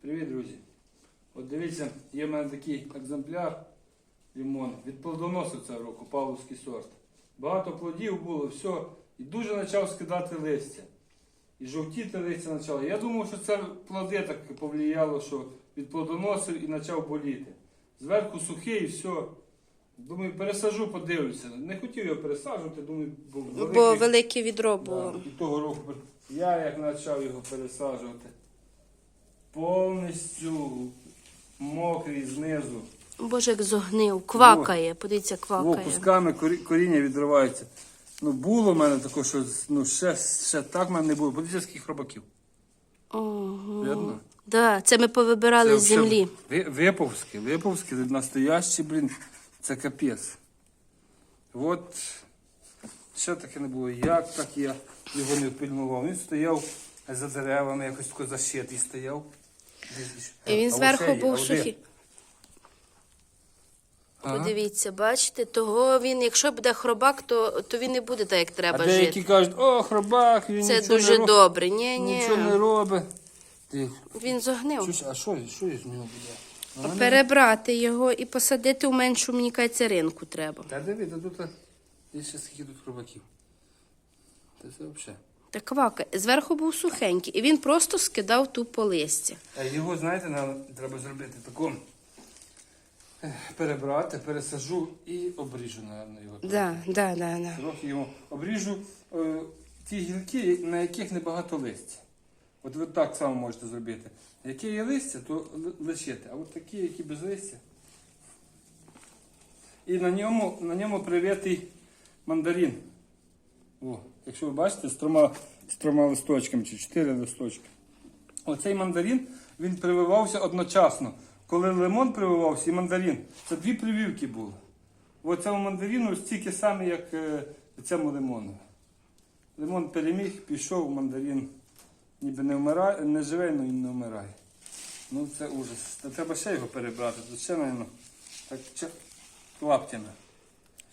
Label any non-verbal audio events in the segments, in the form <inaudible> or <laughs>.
Привіт, друзі! От дивіться, є в мене такий екземпляр лимон від плодоносу цього року, павловський сорт. Багато плодів було, все. І дуже почав скидати листя. І жовтіти листя почало. Я думав, що це плоди так повлияло, що від плодоносів і почав боліти. Зверху сухий і все. Думаю, пересажу, подивлюся. Не хотів його пересаджувати, думаю, бо великий- велике відро було. Да, і того року я як почав його пересаджувати, повністю мокрий знизу. Боже, як зогнив, квакає. Подивіться, О, квакає. кусками корі- коріння відривається. Ну, було в мене таке, що ну, ще, ще так в мене не було. Подивіться, скільки хробаків. Ого. Видно? Да, це ми повибирали з землі. Ви- Виповські, виповські, настоящі, блін, це капець. От ще таке не було. Як так я його не пильнував? Він стояв за деревами, якось тако защитий стояв. І він зверху був сухий. Ага. Подивіться, бачите, того він, якщо буде хробак, то, то він не буде так, як А треба деякі жити. кажуть, о, хробак, він Це нічого дуже не робить. добре. Ні, ні. Нічого не робить. Ти, Він зогнив. що, а що, що із нього буде? Вона не- Перебрати його і посадити в меншу, мені кажеться, ринку треба. Та диви, та тут є ще скільки тут хробаків. Та це взагалі. Та квакає. Зверху був сухенький, і він просто скидав ту по листя. А його, знаєте, нам треба зробити таку. Перебрати, пересажу і обріжу, напевно, його. Да, да, да, да. Трохи його обріжу е, ті гілки, на яких небагато листя. От ви так само можете зробити. Яке є листя, то ли- лишити. А от такі, які без листя. І на ньому, на ньому привитий мандарин. О, якщо ви бачите, з трьома, з трьома листочками чи чотири листочки. Оцей мандарин він прививався одночасно. Коли лимон прививався і мандарин, це дві прививки були. В цьому мандарину стільки саме, як е, цьому лимону. Лимон переміг, пішов, мандарин ніби не вмирає, не живе, але і не вмирає. Ну це ужас. Та треба ще його перебрати. Тут ще, мабуть, так ча- лаптями.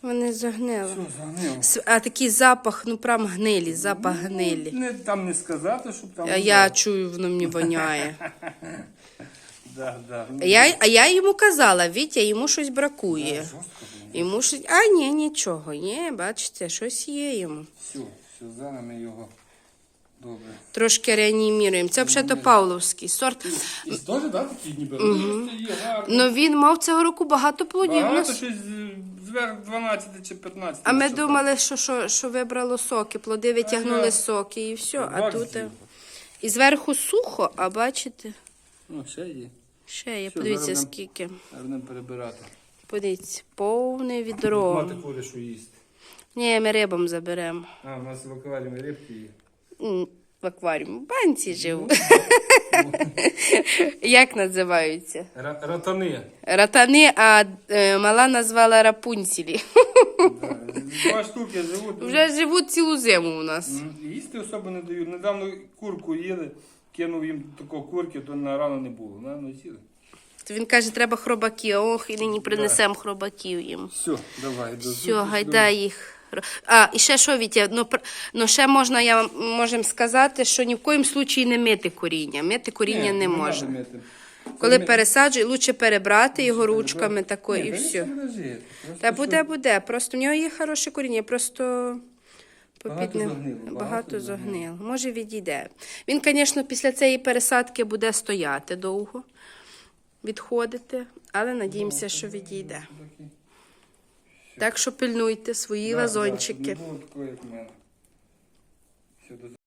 Вони загнили. Все, загнило. С- А такий запах, ну прям гнилі, запах гнилі. Не, там не сказати, щоб там. А я чую, воно мені воняє. <laughs> Да, да. А я, а я йому казала, Вітя, йому щось бракує. Жорстко було. Йому щось. А, ні, нічого. Ні, бачите, щось є йому. Все, все, зараз ми його добре. Трошки реаніміруємо. Це взагалі Павловський сорт. І теж, так, такі ніби є, гарно. Ну він мав цього року багато плодів. Багато Ну, щось е, зверх 12 чи 15. А ми що думали, що, що, що вибрало соки, плоди витягнули соки і все. А тут. е, І зверху сухо, а бачите, Ну, ще є. ще є. Все, Подивіться, зараз нам- скільки. Будемо перебирати. Подивіться, повне відро. Мати куришу їсти. Ні, ми рибам заберемо. А, у нас в акваріумі рибки є. М, В акваріумі. В банці живу. <laughs> Як називаються? Ра- Ратани. Ратани, а е, мала назвала рапунцілі. Два штуки живуть. Вже живуть цілу зиму у нас. М, Їсти особо не дають. Недавно курку їли, кинув їм такого курки, то на рано не було. На, ну, сіли. То він каже, треба хробаків. Ох, і нині принесемо хробаків їм. Все, давай. до Все, зустрічі. гайда їх. А, і ще що, Вітя, ну, ну ще можна, я вам можемо сказати, що ні в коїм случаї не мити коріння. Мити коріння не надо можна. мити. Коли пересаджує, лучше перебрати його ручками такою і все. Та що- буде, буде. Просто в нього є хороше коріння, просто Багато попідне- багато, багато. Може, відійде. Він, звісно, після цієї пересадки буде стояти довго, відходити, але надіємося, що відійде. Так що пильнуйте свої Да, да, вазончики. Не було такого, як в мене. Все, до